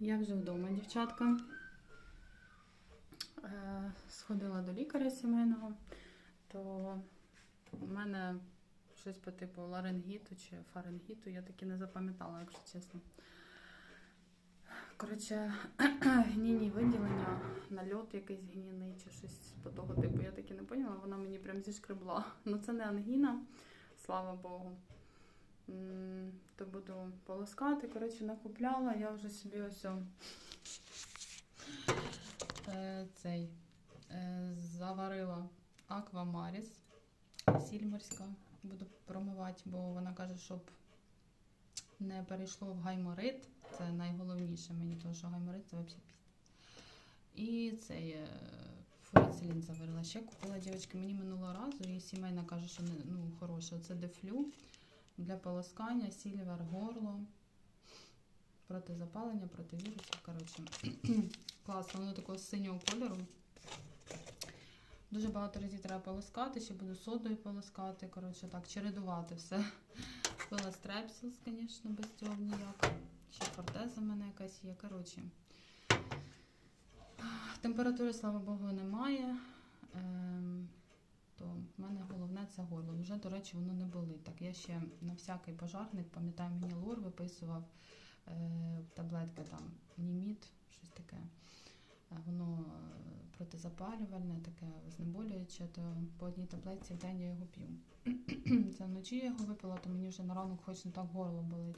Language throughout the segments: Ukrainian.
Я вже вдома, дівчатка. Е, Сходила до лікаря сімейного, то у мене щось по типу ларингіту чи фарингіту, я таки не запам'ятала, якщо чесно. Коротше, гнійні виділення, нальот якийсь гнійний чи щось по того типу, я таки не поняла, вона мені прям зішкребла. Ну це не ангіна, слава Богу. То буду полоскати. Коротше, накупляла, я вже собі ось е, цей е, заварила аквамаріс, сіль морська. Буду промивати, бо вона каже, щоб не перейшло в гайморит. Це найголовніше мені, тому що гайморит це взагалі пізд. І цей е, заварила. Ще купила дівчатки мені минулого разу, і сімейна каже, що не, ну, хороше. Це дефлю для полоскання, сільвер, горло, проти запалення, проти вірусів. Коротше, класно, воно такого синього кольору. Дуже багато разів треба полоскати, ще буду содою полоскати. Коротше, так, чередувати все. Пила стрепсілс, звісно, без цього ніяк. Ще фортеза в мене якась є. Коротше. Температури, слава Богу, немає. Ем, то в мене головне це горло. Вже, до речі, воно не болить. Так, я ще на всякий пожарник, пам'ятаю, мені лор виписував е, таблетки там німіт, щось таке. Е, Воно е, протизапалювальне, таке знеболююче, то по одній таблетці в день я його п'ю. Це вночі я його випила, то мені вже на ранок хоч не так горло болить.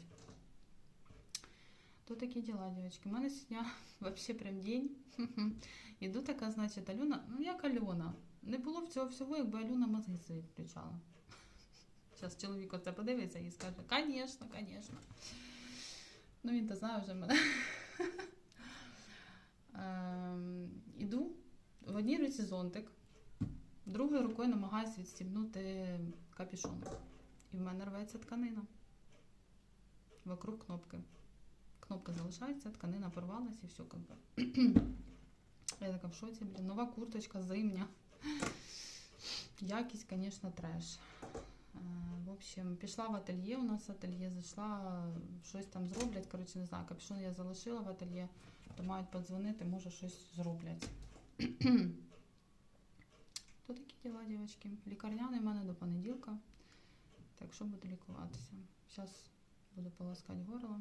То такі діла, дівчатки. У мене сьогодні взагалі прям день. Іду така, значить, Альона, ну як Альона. Не було б цього всього, якби Альона мозги свої включала. Зараз чоловік оце подивиться і скаже, звісно, звісно. Ну, він то знає вже мене. Ем, Іду, в одній руці зонтик, другою рукою намагаюся відстібнути капюшон. І в мене рветься тканина. Вокруг кнопки. Кнопка залишається, тканина порвалась і все. Я така в шоці, блін. Нова курточка, зимня. Якість, звісно, треш. Е, В общем, пішла в ательє, у нас ательє зайшла, щось там зроблять. Коротше, не знаю, капюшон я залишила в ательє, то мають подзвонити, може щось зроблять. То такі діла, дівчатки. Лікарняний в мене до понеділка. Так що буду лікуватися. Зараз буду полоскати горло.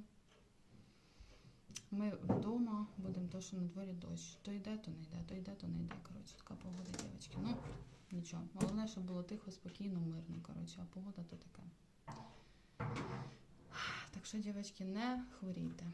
Ми вдома будемо, то що на дворі дощ. То йде, то не йде, то йде, то не йде. Коротше, така погода, дівчатки. Ну, нічого. Головне, щоб було тихо, спокійно, мирно. Коротше, а погода то така. Так що, дівчатки, не хворійте.